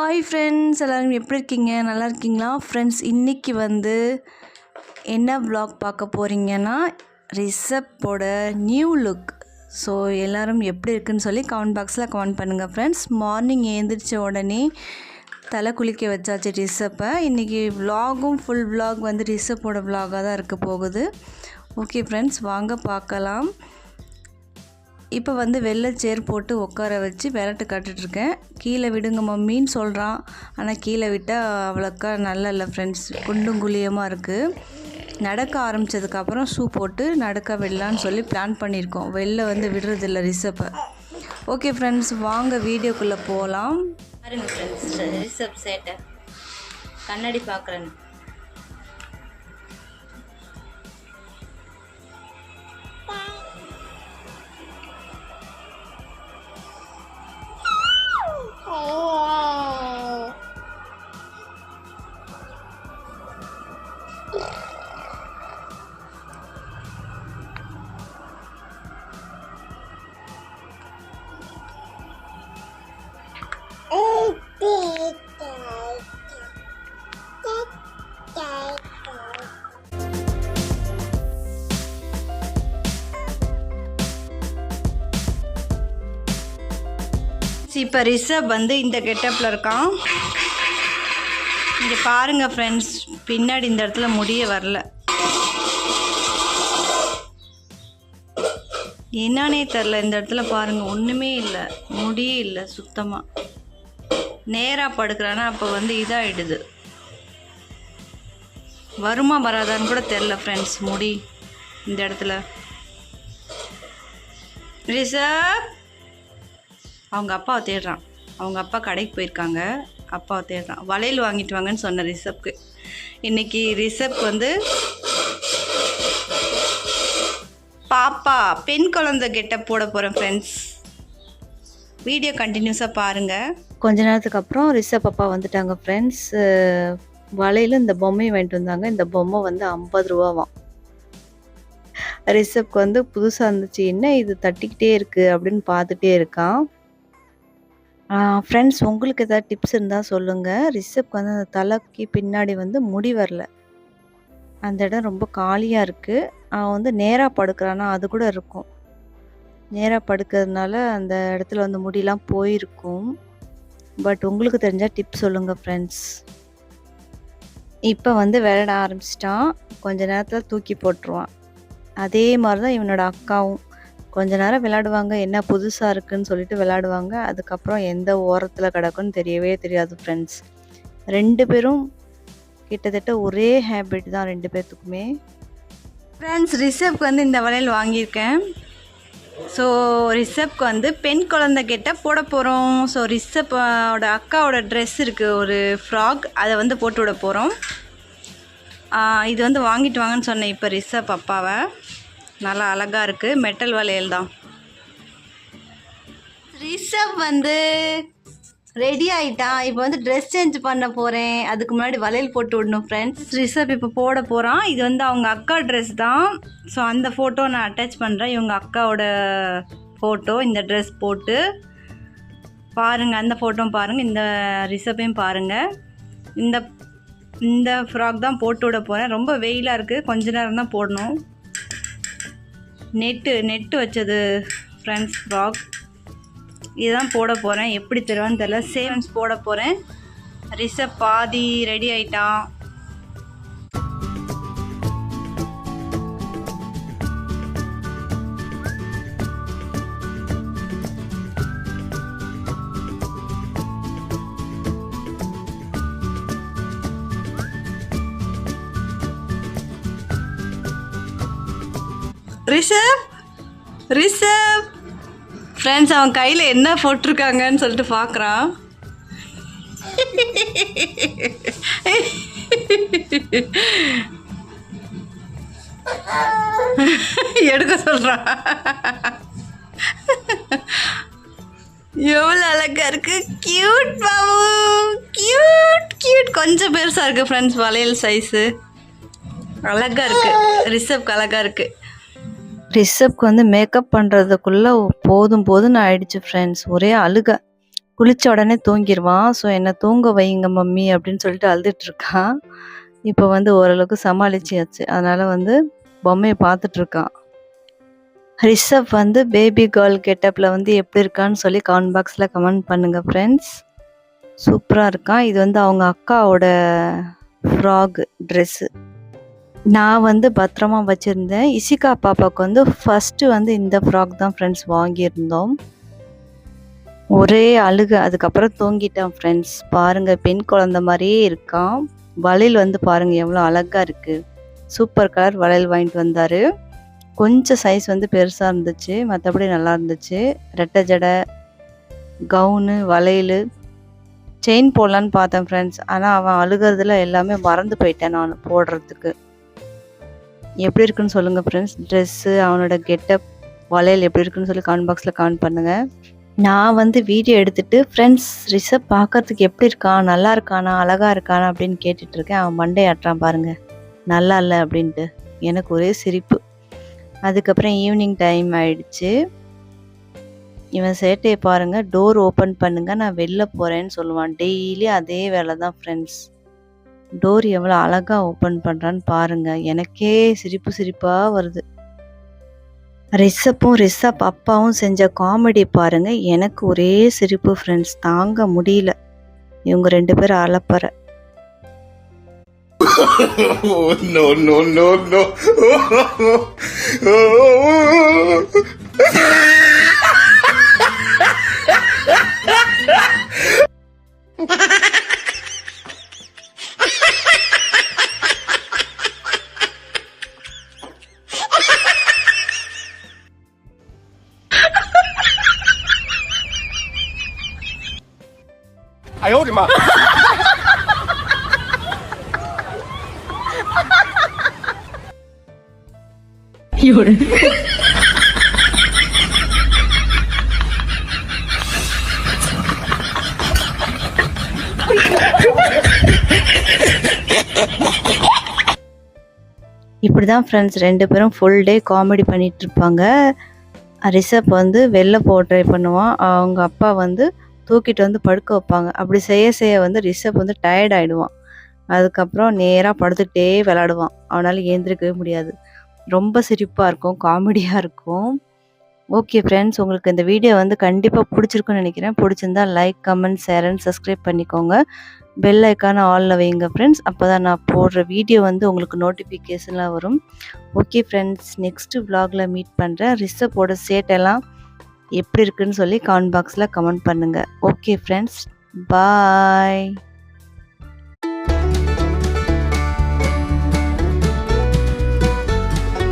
Hi friends எல்லோரும் எப்படி இருக்கீங்க? நல்லா இருக்கீங்களா? ஃப்ரெண்ட்ஸ் இன்றைக்கி வந்து என்ன வ்ளாக் பார்க்க போகிறீங்கன்னா ரிசப்போட நியூ லுக் ஸோ எல்லோரும் எப்படி இருக்குன்னு சொல்லி கமெண்ட் பாக்ஸில் கமெண்ட் பண்ணுங்கள் ஃப்ரெண்ட்ஸ் மார்னிங் எழுந்திரிச்ச உடனே தலை குளிக்க வச்சாச்சு ரிசப்பை இன்றைக்கி vlogகும் ஃபுல் வ்ளாக் வந்து ரிசப்போட vlog-ஆ தான் இருக்க போகுது. ஓகே ஃப்ரெண்ட்ஸ் வாங்க பார்க்கலாம். இப்போ வந்து வெள்ளை சேர் போட்டு உட்கார வச்சு விரட்டு கட்டுட்ருக்கேன் கீழே விடுங்க மம்மின்னு சொல்கிறான் ஆனால் கீழே விட்டால் அவ்வளோக்கா நல்லா இல்லை ஃப்ரெண்ட்ஸ் குண்டும் குழியமாக இருக்குது நடக்க ஆரம்பித்ததுக்கப்புறம் ஷூ போட்டு நடக்க விடலான்னு சொல்லி பிளான் பண்ணியிருக்கோம். வெளில வந்து விடுறதில்ல ரிசப்பை ஓகே ஃப்ரெண்ட்ஸ் வாங்க வீடியோக்குள்ளே போகலாம் பாருங்க ஃப்ரெண்ட்ஸ் ரிசப் சேட்டை கண்ணாடி பார்க்குறேன்னு. 哦。இப்போ ரிஷப் வந்து இந்த கெட்டப்பில் இருக்கான். இங்கே பாருங்கள் ஃப்ரெண்ட்ஸ் பின்னாடி இந்த இடத்துல முடிய வரல. என்னன்னே தெரில இந்த இடத்துல பாருங்கள் ஒன்றுமே இல்லை. முடியே இல்லை சுத்தமாக நேராக படுக்கிறானா அப்போ வந்து இதாகிடுது வருமா வராதான்னு கூட தெரில ஃப்ரெண்ட்ஸ் முடி இந்த இடத்துல. ரிஷப்! அவங்க அப்பாவை தேடுறான். அவங்க அப்பா கடைக்கு போயிருக்காங்க. அப்பாவை தேடுறான். வளையல் வாங்கிட்டு வாங்கன்னு சொன்ன ரிஷப்க்கு இன்னைக்கு ரிசப் வந்து பாப்பா பெண் குழந்தை கெட்டப் போட போகிறேன் ஃப்ரெண்ட்ஸ் வீடியோ கண்டினியூஸாக பாருங்கள் கொஞ்ச நேரத்துக்கு அப்புறம் ரிஷப் அப்பா வந்துட்டாங்க ஃப்ரெண்ட்ஸ் வலையில் இந்த பொம்மையை வாங்கிட்டு வந்தாங்க. இந்த பொம்மை வந்து ஐம்பது ரூபாவாம். ரிஷப்க்கு வந்து புதுசாக இருந்துச்சு. என்ன இது? தட்டிக்கிட்டே இருக்குது அப்படின்னு பார்த்துட்டே இருக்கான். ஃப்ரெண்ட்ஸ் உங்களுக்கு ஏதாவது டிப்ஸ் இருந்தால் சொல்லுங்கள் ரிஷப்க்கு வந்து அந்த தலைக்கு பின்னாடி வந்து முடி வரல. அந்த இடம் ரொம்ப காலியாக இருக்குது அவன் வந்து நேராக படுக்கிறானா அது கூட இருக்கும். நேராக படுக்கிறதுனால அந்த இடத்துல வந்து முடியெலாம் போயிருக்கும். பட் உங்களுக்கு தெரிஞ்சால் டிப் சொல்லுங்கள் ஃப்ரெண்ட்ஸ் இப்போ வந்து விளையாட ஆரம்பிச்சிட்டான். கொஞ்ச நேரத்தில் தூக்கி போட்டுருவான். அதே மாதிரி தான் இவனோட அக்காவும். கொஞ்ச நேரம் விளையாடுவாங்க என்ன புதுசாக இருக்குன்னு சொல்லிட்டு விளையாடுவாங்க. அதுக்கப்புறம் எந்த ஓரத்தில் கிடக்குன்னு தெரியவே தெரியாது ஃப்ரெண்ட்ஸ் ரெண்டு பேரும் கிட்டத்தட்ட ஒரே ஹேபிட் தான் ரெண்டு பேர்த்துக்குமே ஃப்ரெண்ட்ஸ் ரிஷப்க்கு வந்து இந்த வளையல் வாங்கியிருக்கேன். ஸோ ரிஷப்க்கு வந்து பெண் குழந்தை கிட்ட போட போகிறோம் ஸோ ரிஷப்போட அக்காவோட ட்ரெஸ் இருக்குது ஒரு ஃப்ராக் அதை வந்து போட்டு விட போகிறோம் இது வந்து வாங்கிட்டு வாங்கன்னு சொன்னேன் இப்போ ரிஷப் அப்பாவை. நல்லா அழகாக இருக்குது மெட்டல் வளையல் தான். ரிஷப் வந்து ரெடி ஆயிட்டான் இப்போ வந்து ட்ரெஸ் சேஞ்ச் பண்ண போகிறேன் அதுக்கு முன்னாடி வளையல் போட்டு விடணும் ஃப்ரெண்ட்ஸ் ரிஷப் இப்போ போட போகிறான் இது வந்து அவங்க அக்கா ட்ரெஸ் தான். ஸோ அந்த ஃபோட்டோ நான் அட்டாச் பண்ணுறேன் இவங்க அக்காவோட ஃபோட்டோ இந்த ட்ரெஸ் போட்டு. பாருங்கள் அந்த ஃபோட்டோவும் பாருங்கள் இந்த ரிஷப்பையும் பாருங்கள் இந்த இந்த ஃப்ராக் தான் போட்டு விட போகிறேன் ரொம்ப வெயிலாக இருக்குது கொஞ்ச நேரம் தான் போடணும். நெட்டு நெட்டு வச்சது ஃப்ரெண்ட்ஸ் ஃப்ராக் இதுதான் போட போகிறேன் எப்படி தருவான்னு தெரில சேவன்ஸ் போட போகிறேன் ரிஷப் பாதி ரெடி ஆகிட்டான் ரிஷப் ரிஷப். ஃப்ரெண்ட்ஸ் அவன் கையில் என்ன போட்டிருக்காங்கன்னு சொல்லிட்டு பார்க்குறான் எடுக்க சொல்கிறான் எவ்வளோ அழகாக இருக்குது கியூட் பாபு. க்யூட் க்யூட் கொஞ்சம் பெருசாக இருக்குது ஃப்ரெண்ட்ஸ் வளையல் சைஸு அழகா இருக்குது ரிஷப்க்கு அழகாக இருக்குது ரிஷப்க்கு வந்து மேக்கப் பண்ணுறதுக்குள்ளே போதும் போதும்னு ஆயிடுச்சு ஃப்ரெண்ட்ஸ் ஒரே அழுக குளிச்ச உடனே தூங்கிடுவான் ஸோ என்னை தூங்க வைங்க மம்மி அப்படின்னு சொல்லிட்டு அழுதுட்ருக்கான் இப்போ வந்து ஓரளவுக்கு சமாளிச்சியாச்சு. அதனால் வந்து பொம்மையை பார்த்துட்ருக்கான் ரிஷப் வந்து பேபி கேர்ள் கெட்டப்பில் வந்து எப்படி இருக்கான்னு சொல்லி கமெண்ட் பாக்ஸில் கமெண்ட் பண்ணுங்கள் ஃப்ரெண்ட்ஸ். சூப்பராக இருக்கான். இது வந்து அவங்க அக்காவோட ஃப்ராக் ட்ரெஸ்ஸு. நான் வந்து பத்திரமா வச்சுருந்தேன் இசிகா பாப்பாவுக்கு வந்து ஃபர்ஸ்ட்டு வந்து இந்த ஃப்ராக் தான் ஃப்ரெண்ட்ஸ் வாங்கியிருந்தோம். ஒரே அழுக. அதுக்கப்புறம் தூங்கிட்டான் ஃப்ரெண்ட்ஸ். பாருங்கள் பெண் குழந்த மாதிரியே இருக்கான். வளையல் வந்து பாருங்கள் எவ்வளோ அழகாக இருக்குது சூப்பர் கலர் வளையல் வாங்கிட்டு வந்தார் கொஞ்சம் சைஸ் வந்து பெருசாக இருந்துச்சு. மற்றபடி நல்லா இருந்துச்சு. ரெட்டை ஜடை, கவுனு, வளையல் செயின் போடலான்னு பார்த்தேன் ஃப்ரெண்ட்ஸ். ஆனால் அவன் அழுகுறதுல எல்லாமே மறந்து போயிட்டேன் நான் போடுறதுக்கு. எப்படி இருக்குன்னு சொல்லுங்கள் ஃப்ரெண்ட்ஸ். ட்ரெஸ்ஸு, அவனோட கெட்டப், வளையல் எப்படி இருக்குன்னு சொல்லி கமெண்ட் பாக்ஸில் கமெண்ட் பண்ணுங்கள் நான் வந்து வீடியோ எடுத்துட்டு ஃப்ரெண்ட்ஸ் ரிஷப் பார்க்கறதுக்கு எப்படி இருக்கான்? நல்லா இருக்கானா? அழகாக இருக்கானா? அப்படின்னு கேட்டுட்ருக்கேன் அவன் மண்டை ஆட்டுறான் பாருங்கள் நல்லா இல்லை அப்படின்ட்டு. எனக்கு ஒரே சிரிப்பு. அதுக்கப்புறம் ஈவினிங் டைம் ஆயிடுச்சு. இவன் சேட்டையை பாருங்கள் டோர் ஓப்பன் பண்ணுங்கள் நான் வெளில போகிறேன்னு சொல்லுவான். டெய்லி அதே வேலை தான் ஃப்ரெண்ட்ஸ். டோர் எவ்வளோ அழகாக ஓப்பன் பண்ணுறான்னு பாருங்க. எனக்கே சிரிப்பு சிரிப்பாக வருது. ரிஷப்பும், ரிஷப் அப்பாவும் செஞ்ச காமெடி பாருங்க. எனக்கு ஒரே சிரிப்பு ஃப்ரெண்ட்ஸ். தாங்க முடியல. இவங்க ரெண்டு பேரும் அலப்பற. oh no no no no I இப்படி தான் ஃப்ரெண்ட்ஸ் ரெண்டு பேரும் ஃபுல் டே காமெடி பண்ணிட்டு இருப்பாங்க. ரிஷப் வந்து வெளில போக ட்ரை பண்ணுவான். அவங்க அப்பா வந்து தூக்கிட்டு வந்து படுக்க வைப்பாங்க. அப்படி செய்ய செய்ய வந்து ரிஷப் வந்து டயர்ட் ஆயிடுவான். அதுக்கப்புறம் நேராக படுத்துக்கிட்டே விளாடுவான் அவனால் ஏந்திரிக்கவே முடியாது. ரொம்ப சிரிப்பாக இருக்கும். காமெடியாக இருக்கும். ஓகே ஃப்ரெண்ட்ஸ் உங்களுக்கு இந்த வீடியோ வந்து கண்டிப்பாக பிடிச்சிருக்குன்னு நினைக்கிறேன். பிடிச்சிருந்தா like, comment, share and subscribe பண்ணிக்கோங்க. பெல் ஐக்கான ஆலில் வைங்க ஃப்ரெண்ட்ஸ். அப்போ தான் நான் போடுற வீடியோ வந்து உங்களுக்கு நோட்டிஃபிகேஷன்லாம் வரும். ஓகே ஃப்ரெண்ட்ஸ் நெக்ஸ்ட்டு vlogல மீட் பண்ணுறேன் ரிஷப்போட சேட்டெல்லாம் எப்படி இருக்குன்னு சொல்லி கமெண்ட் பாக்ஸில் கமெண்ட் பண்ணுங்கள் ஓகே ஃப்ரெண்ட்ஸ் பாய்.